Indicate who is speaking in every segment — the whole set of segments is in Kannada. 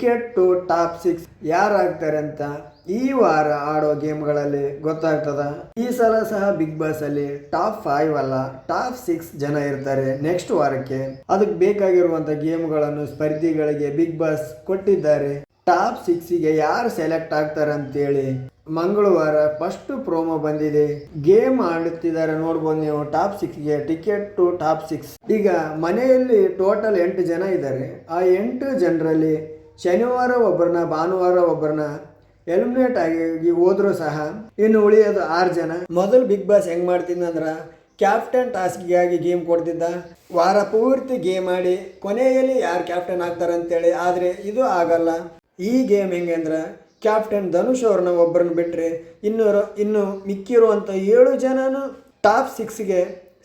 Speaker 1: ಟಿಕೆಟ್ ಟು ಟಾಪ್ ಸಿಕ್ಸ್ ಯಾರಾಗ್ತಾರೆ ಅಂತ ಈ ವಾರ ಆಡೋ ಗೇಮ್ಗಳಲ್ಲಿ ಗೊತ್ತಾಗ್ತದ? ಈ ಸಲ ಸಹ ಬಿಗ್ ಬಾಸ್ ಅಲ್ಲಿ ಟಾಪ್ ಫೈವ್ ಅಲ್ಲ ಟಾಪ್ ಸಿಕ್ಸ್ ಜನ ಇರ್ತಾರೆ ನೆಕ್ಸ್ಟ್ ವಾರಕ್ಕೆ. ಅದಕ್ಕೆ ಬೇಕಾಗಿರುವಂತ ಗೇಮ್ಗಳನ್ನು ಸ್ಪರ್ಧಿಗಳಿಗೆ ಬಿಗ್ ಬಾಸ್ ಕೊಟ್ಟಿದ್ದಾರೆ. ಟಾಪ್ ಸಿಕ್ಸಿಗೆ ಯಾರು ಸೆಲೆಕ್ಟ್ ಆಗ್ತಾರೆ ಅಂತೇಳಿ ಮಂಗಳವಾರ ಫಸ್ಟ್ ಪ್ರೋಮೋ ಬಂದಿದೆ. ಗೇಮ್ ಆಡುತ್ತಿದ್ದಾರೆ ನೋಡ್ಬೋದು ನೀವು ಟಾಪ್ ಸಿಕ್ಸ್ಗೆ ಟಿಕೆಟ್ ಟು ಟಾಪ್ ಸಿಕ್ಸ್ ಈಗ ಮನೆಯಲ್ಲಿ ಟೋಟಲ್ ಎಂಟು ಜನ ಇದ್ದಾರೆ. ಆ ಎಂಟು ಜನರಲ್ಲಿ ಶನಿವಾರ ಒಬ್ಬರನ್ನ, ಭಾನುವಾರ ಒಬ್ಬರನ್ನ ಎಲಿಮಿನೇಟ್ ಆಗಿ ಹೋದರೂ ಸಹ ಇನ್ನು ಉಳಿಯೋದು ಆರು ಜನ. ಮೊದಲು ಬಿಗ್ ಬಾಸ್ ಹೆಂಗೆ ಮಾಡ್ತೀನಿ ಅಂದ್ರೆ ಕ್ಯಾಪ್ಟನ್ ಟಾಸ್ಕಿಗಾಗಿ ಗೇಮ್ ಕೊಡ್ತಿದ್ದ. ವಾರ ಪೂರ್ತಿ ಗೇಮ್ ಆಡಿ ಕೊನೆಯಲ್ಲಿ ಯಾರು ಕ್ಯಾಪ್ಟನ್ ಆಗ್ತಾರೆ ಅಂತೇಳಿ, ಆದರೆ ಇದು ಆಗಲ್ಲ. ಈ ಗೇಮ್ ಹೆಂಗೆ ಅಂದ್ರೆ ಕ್ಯಾಪ್ಟನ್ ಧನುಷ್ ಅವ್ರನ್ನ ಒಬ್ಬರನ್ನ ಬಿಟ್ಟರೆ ಇನ್ನೂರು, ಇನ್ನು ಮಿಕ್ಕಿರುವಂಥ ಏಳು ಜನನು ಟಾಪ್ ಸಿಕ್ಸ್ಗೆ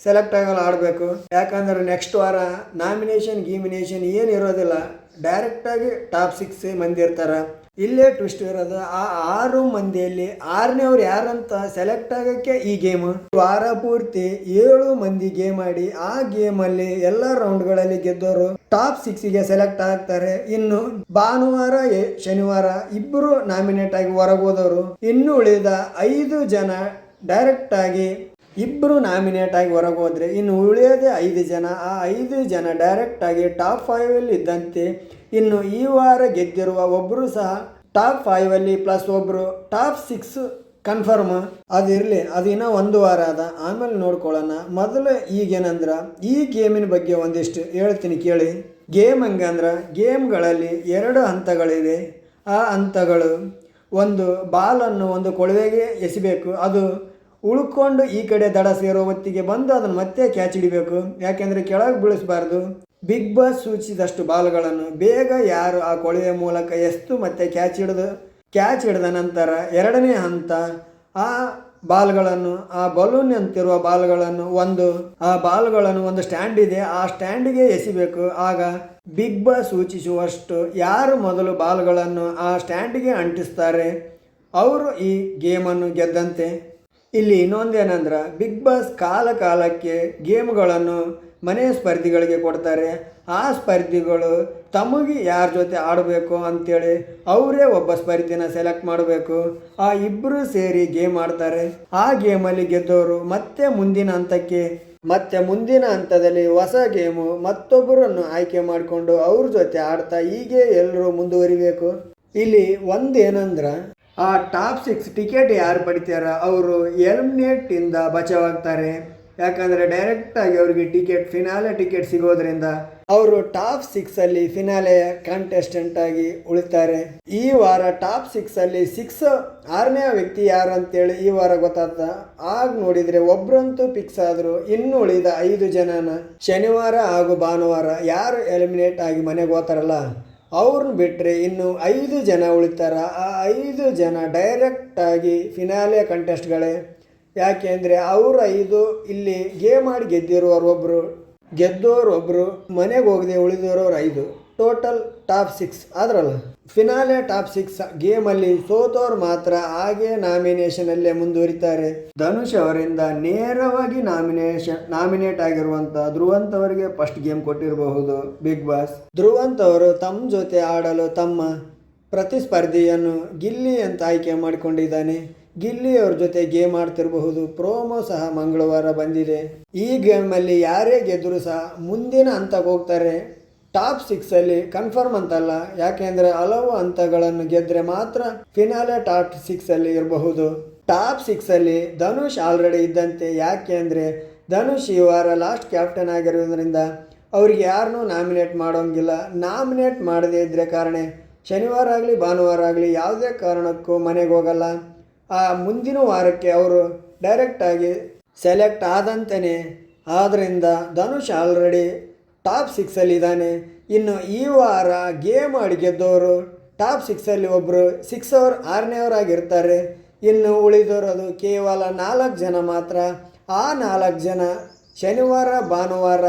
Speaker 1: ಸೆಲೆಕ್ಟ್ ಆಗಲು ಆಡಬೇಕು. ಯಾಕಂದ್ರೆ ನೆಕ್ಸ್ಟ್ ವಾರ ನಾಮಿನೇಷನ್ ಗೀಮಿನೇಷನ್ ಏನು ಇರೋದಿಲ್ಲ. ಡೈರೆಕ್ಟಾಗಿ ಟಾಪ್ ಸಿಕ್ಸ್ ಮಂದಿ ಇರ್ತಾರೆ. ಇಲ್ಲೇ ಟ್ವಿಸ್ಟ್ ಇರೋದು, ಆ ಆರು ಮಂದಿಯಲ್ಲಿ ಆರನೇ ಅವ್ರು ಯಾರಂತ ಸೆಲೆಕ್ಟ್ ಆಗೋಕ್ಕೆ ಈ ಗೇಮ್ ವಾರ ಪೂರ್ತಿ ಏಳು ಮಂದಿ ಗೇಮ್ ಆಡಿ, ಆ ಗೇಮ್ ಅಲ್ಲಿ ಎಲ್ಲ ರೌಂಡ್ಗಳಲ್ಲಿ ಗೆದ್ದವರು ಟಾಪ್ ಸಿಕ್ಸ್ಗೆ ಸೆಲೆಕ್ಟ್ ಆಗ್ತಾರೆ. ಇನ್ನು ಭಾನುವಾರ ಶನಿವಾರ ಇಬ್ಬರು ನಾಮಿನೇಟ್ ಆಗಿ ಹೊರಗೋದವರು ಇನ್ನು ಉಳಿದ ಐದು ಜನ ಡೈರೆಕ್ಟ್ ಆಗಿ ಇಬ್ಬರು ನಾಮಿನೇಟ್ ಆಗಿ ಹೊರಗೆ ಹೋದರೆ ಇನ್ನು ಉಳಿಯೋದೇ ಐದು ಜನ. ಆ ಐದು ಜನ ಡೈರೆಕ್ಟಾಗಿ ಟಾಪ್ ಫೈವಲ್ಲಿ ಇದ್ದಂತೆ ಇನ್ನು ಈ ವಾರ ಗೆದ್ದಿರುವ ಒಬ್ಬರು ಸಹ ಟಾಪ್ ಫೈವಲ್ಲಿ ಪ್ಲಸ್ ಒಬ್ಬರು ಟಾಪ್ ಸಿಕ್ಸ್ ಕನ್ಫರ್ಮ್ ಅದಿರಲಿ ಅದು ಇನ್ನೂ ಒಂದು ವಾರ ಅದ. ಆಮೇಲೆ ನೋಡ್ಕೊಳ್ಳೋಣ. ಮೊದಲು ಈಗೇನಂದ್ರೆ, ಈ ಗೇಮಿನ ಬಗ್ಗೆ ಒಂದಿಷ್ಟು ಹೇಳ್ತೀನಿ ಕೇಳಿ. ಗೇಮ್ ಹಂಗಂದ್ರೆ ಗೇಮ್ಗಳಲ್ಲಿ ಎರಡು ಹಂತಗಳಿವೆ. ಆ ಹಂತಗಳು ಒಂದು ಬಾಲನ್ನು ಒಂದು ಕೊಳವೆಗೆ ಎಸಿಬೇಕು. ಅದು ಉಳ್ಕೊಂಡು ಈ ಕಡೆ ದಡ ಸೇರೋ ಹೊತ್ತಿಗೆ ಬಂದು ಅದನ್ನು ಮತ್ತೆ ಕ್ಯಾಚ್ ಹಿಡಿಬೇಕು ಯಾಕೆಂದರೆ ಕೆಳಗೆ ಬೀಳಿಸಬಾರ್ದು. ಬಿಗ್ ಬಾಸ್ ಸೂಚಿಸಿದಷ್ಟು ಬಾಲ್ಗಳನ್ನು ಬೇಗ ಯಾರು ಆ ಕೊಳವೆ ಮೂಲಕ ಎಸ್ತು ಮತ್ತೆ ಕ್ಯಾಚ್ ಹಿಡಿದು, ಕ್ಯಾಚ್ ಹಿಡಿದ ನಂತರ ಎರಡನೇ ಹಂತ ಆ ಬಾಲ್ಗಳನ್ನು, ಆ ಬಲೂನ್ ಅಂತಿರುವ ಬಾಲ್ಗಳನ್ನು ಒಂದು, ಆ ಬಾಲ್ಗಳನ್ನು ಒಂದು ಸ್ಟ್ಯಾಂಡ್ ಇದೆ, ಆ ಸ್ಟ್ಯಾಂಡಿಗೆ ಎಸಿಬೇಕು. ಆಗ ಬಿಗ್ ಬಾಸ್ ಸೂಚಿಸುವಷ್ಟು ಯಾರು ಮೊದಲು ಬಾಲ್ಗಳನ್ನು ಆ ಸ್ಟ್ಯಾಂಡಿಗೆ ಅಂಟಿಸ್ತಾರೆ, ಅವರು ಈ ಗೇಮನ್ನು ಗೆದ್ದಂತೆ. ಇಲ್ಲಿ ಇನ್ನೊಂದೇನಂದ್ರೆ ಬಿಗ್ ಬಾಸ್ ಕಾಲ ಕಾಲಕ್ಕೆ ಗೇಮ್ಗಳನ್ನು ಮನೆ ಸ್ಪರ್ಧಿಗಳಿಗೆ ಕೊಡ್ತಾರೆ. ಆ ಸ್ಪರ್ಧಿಗಳು ತಮಗೆ ಯಾರ ಜೊತೆ ಆಡಬೇಕು ಅಂತೇಳಿ ಅವರೇ ಒಬ್ಬ ಸ್ಪರ್ಧಿನ ಸೆಲೆಕ್ಟ್ ಮಾಡಬೇಕು. ಆ ಇಬ್ಬರು ಸೇರಿ ಗೇಮ್ ಆಡ್ತಾರೆ. ಆ ಗೇಮಲ್ಲಿ ಗೆದ್ದವರು ಮತ್ತೆ ಮುಂದಿನ ಹಂತಕ್ಕೆ, ಮತ್ತೆ ಮುಂದಿನ ಹಂತದಲ್ಲಿ ಹೊಸ ಗೇಮು ಮತ್ತೊಬ್ಬರನ್ನು ಆಯ್ಕೆ ಮಾಡಿಕೊಂಡು ಅವ್ರ ಜೊತೆ ಆಡ್ತಾ ಹೀಗೆ ಎಲ್ಲರೂ ಮುಂದುವರಿಬೇಕು. ಇಲ್ಲಿ ಒಂದೇನಂದ್ರೆ ಆ ಟಾಪ್ ಸಿಕ್ಸ್ ಟಿಕೆಟ್ ಯಾರು ಪಡಿತಾರ ಅವರು ಎಲಿಮಿನೇಟ್ ಇಂದ ಬಚಾವಾಗ್ತಾರೆ. ಯಾಕಂದರೆ ಡೈರೆಕ್ಟಾಗಿ ಅವರಿಗೆ ಟಿಕೆಟ್ ಫಿನಾಲೆ ಟಿಕೆಟ್ ಸಿಗೋದ್ರಿಂದ ಅವರು ಟಾಪ್ ಸಿಕ್ಸಲ್ಲಿ ಫಿನಾಲೆ ಕಾಂಟೆಸ್ಟೆಂಟ್ ಆಗಿ ಉಳಿತಾರೆ. ಈ ವಾರ ಟಾಪ್ ಸಿಕ್ಸಲ್ಲಿ ಸಿಕ್ಸ್ ಆರನೇ ವ್ಯಕ್ತಿ ಯಾರು ಅಂತೇಳಿ ಈ ವಾರ ಗೊತ್ತಾಗ್ತ. ಆಗ ನೋಡಿದ್ರೆ ಒಬ್ಬರಂತೂ ಫಿಕ್ಸ್ ಆದ್ರು ಇನ್ನು ಉಳಿದ ಐದು ಜನನ ಶನಿವಾರ ಹಾಗೂ ಭಾನುವಾರ ಯಾರು ಎಲಿಮಿನೇಟ್ ಆಗಿ ಮನೆಗೆ ಹೋಗ್ತಾರಲ್ಲ? ಅವ್ರನ್ನ ಬಿಟ್ಟರೆ ಇನ್ನು ಐದು ಜನ ಉಳಿತಾರ. ಆ ಐದು ಜನ ಡೈರೆಕ್ಟಾಗಿ ಫಿನಾಲೆ ಕಂಟೆಸ್ಟ್ಗಳೇ ಯಾಕೆ ಅಂದರೆ ಅವರು ಐದು ಇಲ್ಲಿ ಗೇಮ್ ಆಡಿ ಗೆದ್ದಿರೋರು ಒಬ್ಬರು ಗೆದ್ದೋರು ಒಬ್ಬರು ಮನೆಗೆ ಹೋಗದೆ ಉಳಿದಿರೋರು ಐದು. ಟೋಟಲ್ ಟಾಪ್ ಸಿಕ್ಸ್ ಆದ್ರಲ್ಲ? ಫಿನಾಲೆ ಟಾಪ್ ಸಿಕ್ಸ್ ಗೇಮಲ್ಲಿ ಸೋತೋರು ಮಾತ್ರ ಹಾಗೆ ನಾಮಿನೇಷನಲ್ಲೇ ಮುಂದುವರಿತಾರೆ. ಧನುಷ್ ಅವರಿಂದ ನೇರವಾಗಿ ನಾಮಿನೇಷನ್ ನಾಮಿನೇಟ್ ಆಗಿರುವಂಥ ಧ್ರುವಂತ್ ಅವರಿಗೆ ಫಸ್ಟ್ ಗೇಮ್ ಕೊಟ್ಟಿರಬಹುದು ಬಿಗ್ ಬಾಸ್ ಧ್ರುವಂತ್ ಅವರು ತಮ್ಮ ಜೊತೆ ಆಡಲು ತಮ್ಮ ಪ್ರತಿಸ್ಪರ್ಧಿಯನ್ನು ಗಿಲ್ಲಿ ಅಂತ ಆಯ್ಕೆ ಮಾಡಿಕೊಂಡಿದ್ದಾನೆ. ಗಿಲ್ಲಿ ಅವ್ರ ಜೊತೆ ಗೇಮ್ ಆಡ್ತಿರಬಹುದು, ಪ್ರೋಮೋ ಸಹ ಮಂಗಳವಾರ ಬಂದಿದೆ. ಈ ಗೇಮಲ್ಲಿ ಯಾರೇ ಗೆದ್ದರೂ ಸಹ ಮುಂದಿನ ಹಂತಕ್ಕೆ ಹೋಗ್ತಾರೆ. ಟಾಪ್ ಸಿಕ್ಸಲ್ಲಿ ಕನ್ಫರ್ಮ್ ಅಂತಲ್ಲ, ಯಾಕೆಂದ್ರೆ ಹಲವು ಹಂತಗಳನ್ನು ಗೆದ್ದರೆ ಮಾತ್ರ ಫಿನಾಲೆ ಟಾಪ್ ಸಿಕ್ಸಲ್ಲಿ ಇರಬಹುದು. ಟಾಪ್ ಸಿಕ್ಸಲ್ಲಿ ಧನುಷ್ ಆಲ್ರೆಡಿ ಇದ್ದಂತೆ ಯಾಕೆ ಅಂದರೆ ಧನುಷ್ ಈ ವಾರ ಲಾಸ್ಟ್ ಕ್ಯಾಪ್ಟನ್ ಆಗಿರೋದ್ರಿಂದ ಅವ್ರಿಗೆ ಯಾರನ್ನೂ ನಾಮಿನೇಟ್ ಮಾಡೋಂಗಿಲ್ಲ. ನಾಮಿನೇಟ್ ಮಾಡದೇ ಇದ್ದರೆ ಕಾರಣ, ಶನಿವಾರ ಆಗಲಿ, ಭಾನುವಾರ ಆಗಲಿ ಯಾವುದೇ ಕಾರಣಕ್ಕೂ ಮನೆಗೆ ಹೋಗಲ್ಲ. ಆ ಮುಂದಿನ ವಾರಕ್ಕೆ ಅವರು ಡೈರೆಕ್ಟಾಗಿ ಸೆಲೆಕ್ಟ್ ಆದಂತೆಯೇ ಆದ್ದರಿಂದ ಧನುಷ್ ಆಲ್ರೆಡಿ ಟಾಪ್ ಸಿಕ್ಸಲ್ಲಿ ಇದ್ದಾನೆ ಇನ್ನು ಈ ವಾರ ಗೇಮ್ ಆಡಿ ಗೆದ್ದವರು ಟಾಪ್ ಸಿಕ್ಸಲ್ಲಿ ಒಬ್ಬರು ಸಿಕ್ಸ್ ಅವರ್ ಆರನೇವರಾಗಿರ್ತಾರೆ ಇನ್ನು ಉಳಿದವರು ಅದು ಕೇವಲ ನಾಲ್ಕು ಜನ ಮಾತ್ರ. ಆ ನಾಲ್ಕು ಜನ ಶನಿವಾರ, ಭಾನುವಾರ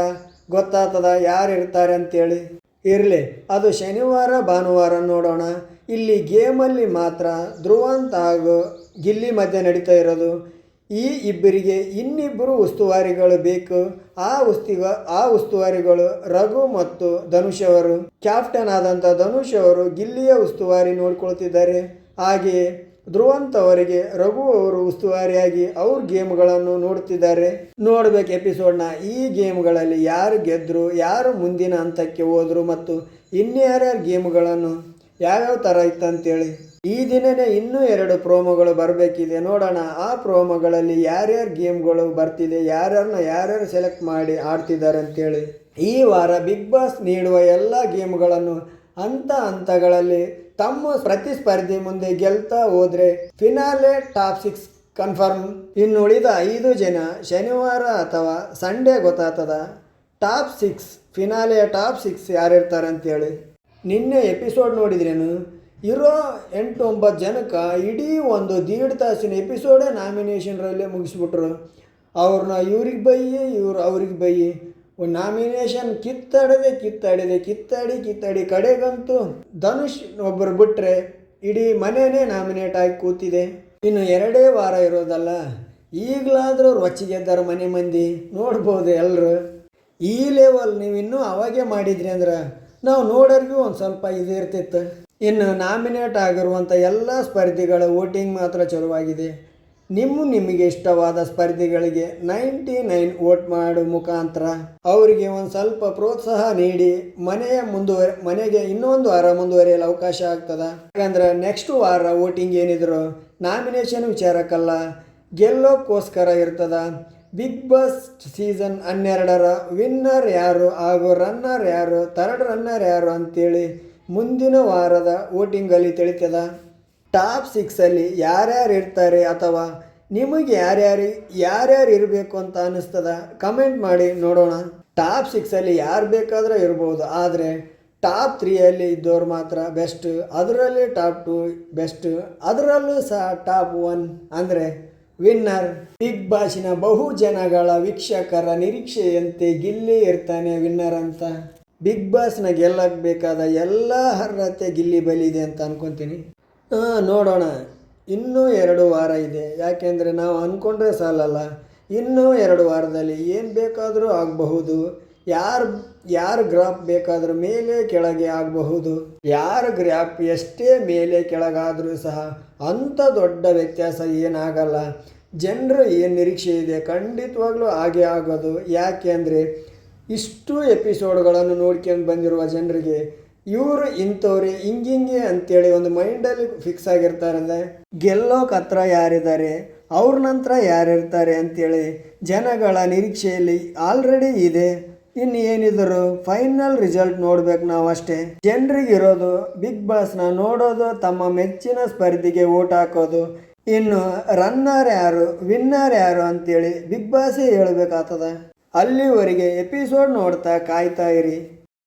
Speaker 1: ಗೊತ್ತಾಗ್ತದ ಯಾರು ಇರ್ತಾರೆ ಅಂತೇಳಿ. ಇರಲಿ, ಅದು ಶನಿವಾರ, ಭಾನುವಾರ ನೋಡೋಣ. ಇಲ್ಲಿ ಗೇಮಲ್ಲಿ ಮಾತ್ರ ಧ್ರುವಂತ ಹಾಗೂ ಗಿಲ್ಲಿ ಮಧ್ಯೆ ನಡೀತಾ ಇರೋದು. ಈ ಇಬ್ಬರಿಗೆ ಇನ್ನಿಬ್ಬರು ಉಸ್ತುವಾರಿಗಳು ಬೇಕು. ಆ ಉಸ್ತಿವ ಆ ಉಸ್ತುವಾರಿಗಳು ರಘು ಮತ್ತು ಧನುಷ್ ಅವರು ಕ್ಯಾಪ್ಟನ್ ಆದಂಥ ಧನುಷ್ ಅವರು ಗಿಲ್ಲಿಯ ಉಸ್ತುವಾರಿ ನೋಡ್ಕೊಳ್ತಿದ್ದಾರೆ. ಹಾಗೆಯೇ ಧ್ರುವಂತ್ ಅವರಿಗೆ ರಘು ಅವರು ಉಸ್ತುವಾರಿಯಾಗಿ ಅವ್ರ ಗೇಮ್ಗಳನ್ನು ನೋಡ್ತಿದ್ದಾರೆ. ನೋಡ್ಬೇಕು ಎಪಿಸೋಡ್ನ ಈ ಗೇಮ್ಗಳಲ್ಲಿ ಯಾರು ಗೆದ್ರು, ಯಾರು ಮುಂದಿನ ಹಂತಕ್ಕೆ ಹೋದರು ಮತ್ತು ಇನ್ಯಾರ್ಯಾರು ಗೇಮ್ಗಳನ್ನು ಯಾವ್ಯಾವ ಥರ ಇತ್ತಂತೇಳಿ. ಈ ದಿನನೇ ಇನ್ನೂ ಎರಡು ಪ್ರೋಮೋಗಳು ಬರಬೇಕಿದೆ. ನೋಡೋಣ, ಆ ಪ್ರೋಮೋಗಳಲ್ಲಿ ಯಾರ್ಯಾರು ಗೇಮ್ಗಳು ಬರ್ತಿದೆ ಯಾರ್ಯಾರನ್ನ ಯಾರ್ಯಾರು ಸೆಲೆಕ್ಟ್ ಮಾಡಿ ಆಡ್ತಿದ್ದಾರೆ ಅಂತೇಳಿ. ಈ ವಾರ ಬಿಗ್ ಬಾಸ್ ನೀಡುವ ಎಲ್ಲ ಗೇಮ್ಗಳನ್ನು ಹಂತ ಹಂತಗಳಲ್ಲಿ ತಮ್ಮ ಪ್ರತಿಸ್ಪರ್ಧಿ ಮುಂದೆ ಗೆಲ್ತಾ ಹೋದರೆ ಫಿನಾಲೆ ಟಾಪ್ ಸಿಕ್ಸ್ ಕನ್ಫರ್ಮ್. ಇನ್ನು ಉಳಿದ ಐದು ಜನ ಶನಿವಾರ ಅಥವಾ ಸಂಡೇ ಗೊತ್ತಾಗ್ತದ. ಟಾಪ್ ಸಿಕ್ಸ್ ಫಿನಾಲೆಯ ಟಾಪ್ ಸಿಕ್ಸ್ ಯಾರಿರ್ತಾರೆ ಅಂತೇಳಿ. ನಿನ್ನೆ ಎಪಿಸೋಡ್ ನೋಡಿದ್ರೇನು? ಇರೋ ಎಂಟು ಒಂಬತ್ತು ಜನಕ್ಕೆ ಇಡೀ ಒಂದು ದೀಡ್ ತಾಸಿನ ಎಪಿಸೋಡೇ ನಾಮಿನೇಷನ್ರಲ್ಲೇ ಮುಗಿಸ್ಬಿಟ್ರು. ಅವ್ರನ್ನ ಇವ್ರಿಗೆ ಬೈಯಿ, ಇವ್ರು ಅವ್ರಿಗೆ ಬೈಯಿ. ಒಂದು ನಾಮಿನೇಷನ್ ಕಿತ್ತಾಡದೆ ಕಿತ್ತಾಡಿದೆ, ಕಿತ್ತಾಡಿ ಕಿತ್ತಾಡಿ. ಕಡೆಗಂತೂ ಧನುಷ್ ಒಬ್ಬರು ಬಿಟ್ಟರೆ ಇಡೀ ಮನೆಯೇ ನಾಮಿನೇಟ್ ಆಗಿ ಕೂತಿದೆ. ಇನ್ನು ಎರಡೇ ವಾರ ಇರೋದಲ್ಲ, ಈಗಲಾದರೂ ರೊಚ್ಚಿಗೆದ್ದಾರ ಮನೆ ಮಂದಿ. ನೋಡ್ಬೋದು ಎಲ್ಲರೂ ಈ ಲೆವೆಲ್ ನೀವು ಇನ್ನೂ ಅವಾಗೆ ಮಾಡಿದ್ರಿ ಅಂದ್ರೆ ನಾವು ನೋಡೋರಿಗೂ ಒಂದು ಸ್ವಲ್ಪ ಇದು ಇರ್ತಿತ್ತು. ಇನ್ನು ನಾಮಿನೇಟ್ ಆಗಿರುವಂಥ ಎಲ್ಲ ಸ್ಪರ್ಧಿಗಳ ವೋಟಿಂಗ್ ಮಾತ್ರ ಚಲುವಾಗಿದೆ. ನಿಮ್ಮ ನಿಮಗೆ ಇಷ್ಟವಾದ ಸ್ಪರ್ಧಿಗಳಿಗೆ ನೈಂಟಿ ನೈನ್ ವೋಟ್ ಮಾಡೋ ಮುಖಾಂತರ ಅವರಿಗೆ ಒಂದು ಸ್ವಲ್ಪ ಪ್ರೋತ್ಸಾಹ ನೀಡಿ, ಮನೆಯ ಮುಂದುವರೆ, ಮನೆಗೆ ಇನ್ನೊಂದು ವಾರ ಮುಂದುವರಿಯಲು ಅವಕಾಶ ಆಗ್ತದೆ? ಯಾಕಂದ್ರೆ ನೆಕ್ಸ್ಟ್ ವಾರ ವೋಟಿಂಗ್ ಏನಿದ್ರು ನಾಮಿನೇಷನ್ ವಿಚಾರಕ್ಕಲ್ಲ, ಗೆಲ್ಲೋಕ್ಕೋಸ್ಕರ ಇರ್ತದ? ಬಿಗ್ ಬಾಸ್ ಸೀಸನ್ ಹನ್ನೆರಡರ ವಿನ್ನರ್ ಯಾರು ಹಾಗೂ ರನ್ನರ್ ಯಾರು ಥರ್ಡ್ ರನ್ನರ್ ಯಾರು ಅಂತೇಳಿ ಮುಂದಿನ ವಾರದ ವೋಟಿಂಗಲ್ಲಿ ತಿಳಿತದ? ಟಾಪ್ ಸಿಕ್ಸಲ್ಲಿ ಯಾರ್ಯಾರು ಇರ್ತಾರೆ ಅಥವಾ ನಿಮಗೆ ಯಾರ್ಯಾರು ಯಾರ್ಯಾರು ಇರಬೇಕು ಅಂತ ಅನ್ನಿಸ್ತದ? ಕಮೆಂಟ್ ಮಾಡಿ ನೋಡೋಣ. ಟಾಪ್ ಸಿಕ್ಸಲ್ಲಿ ಯಾರು ಬೇಕಾದರೂ ಇರ್ಬೋದು, ಆದರೆ ಟಾಪ್ ತ್ರೀಯಲ್ಲಿ ಇದ್ದವ್ರು ಮಾತ್ರ ಬೆಸ್ಟ್. ಅದರಲ್ಲಿ ಟಾಪ್ ಟು ಬೆಸ್ಟ್. ಅದರಲ್ಲೂ ಸಹ ಟಾಪ್ ಒನ್ ಅಂದರೆ ವಿನ್ನರ್. ಬಿಗ್ ಬಾಸಿನ ಬಹು ಜನಗಳ ವೀಕ್ಷಕರ ನಿರೀಕ್ಷೆಯಂತೆ ಗಿಲ್ಲಿ ಇರ್ತಾನೆ ವಿನ್ನರ್ ಅಂತ. ಬಿಗ್ ಬಾಸ್ನ ಗೆಲ್ಲಕ್ಕೆ ಬೇಕಾದ ಎಲ್ಲ ಅರ್ಹತೆ ಗಿಲ್ಲಿ ಬಲಿದೆ ಅಂತ ಅನ್ಕೊತೀನಿ. ಹಾಂ, ನೋಡೋಣ. ಇನ್ನೂ ಎರಡು ವಾರ ಇದೆ. ಯಾಕೆಂದರೆ ನಾವು ಅಂದ್ಕೊಂಡ್ರೆ ಸಾಲಲ್ಲ. ಇನ್ನೂ ಎರಡು ವಾರದಲ್ಲಿ ಏನು ಬೇಕಾದರೂ ಆಗಬಹುದು. ಯಾರು ಯಾರು ಗ್ರಾಫ್ ಬೇಕಾದರೂ ಮೇಲೆ ಕೆಳಗೆ ಆಗಬಹುದು. ಯಾರ ಗ್ರಾಫ್ ಎಷ್ಟೇ ಮೇಲೆ ಕೆಳಗಾದರೂ ಸಹ ಅಂಥ ದೊಡ್ಡ ವ್ಯತ್ಯಾಸ ಏನಾಗಲ್ಲ. ಜನರು ಏನು ನಿರೀಕ್ಷೆ ಇದೆ? ಖಂಡಿತವಾಗ್ಲೂ ಹಾಗೆ ಆಗೋದು. ಯಾಕೆ ಅಂದರೆ ಇಷ್ಟು ಎಪಿಸೋಡ್ಗಳನ್ನು ನೋಡ್ಕೊಂಡು ಬಂದಿರುವ ಜನರಿಗೆ ಇವರು ಇಂಥವ್ರೆ, ಹಿಂಗಿಂಗೆ ಅಂತೇಳಿ ಒಂದು ಮೈಂಡಲ್ಲಿ ಫಿಕ್ಸ್ ಆಗಿರ್ತಾರೆ ಗೆಲ್ಲೋಕೆ ಹತ್ರ ಯಾರಿದ್ದಾರೆ, ಅವ್ರ ನಂತರ ಯಾರಿರ್ತಾರೆ ಅಂತೇಳಿ ಜನಗಳ ನಿರೀಕ್ಷೆಯಲ್ಲಿ ಆಲ್ರೆಡಿ ಇದೆ. ಇನ್ನು ಏನಿದ್ರು ಫೈನಲ್ ರಿಸಲ್ಟ್ ನೋಡ್ಬೇಕು ನಾವು ಅಷ್ಟೇ. ಜನರಿಗಿರೋದು ಬಿಗ್ ಬಾಸ್ನ ನೋಡೋದು, ತಮ್ಮ ಮೆಚ್ಚಿನ ಸ್ಪರ್ಧಿಗೆ ಓಟ್ ಹಾಕೋದು. ಇನ್ನು ರನ್ನರ್ ಯಾರು ವಿನ್ನರ್ ಯಾರು ಅಂತೇಳಿ ಬಿಗ್ ಬಾಸೇ ಹೇಳ್ಬೇಕಾಗ್ತದ. ಅಲ್ಲಿವರೆಗೆ ಎಪಿಸೋಡ್ ನೋಡ್ತಾ ಕಾಯ್ತಾ ಇರಿ.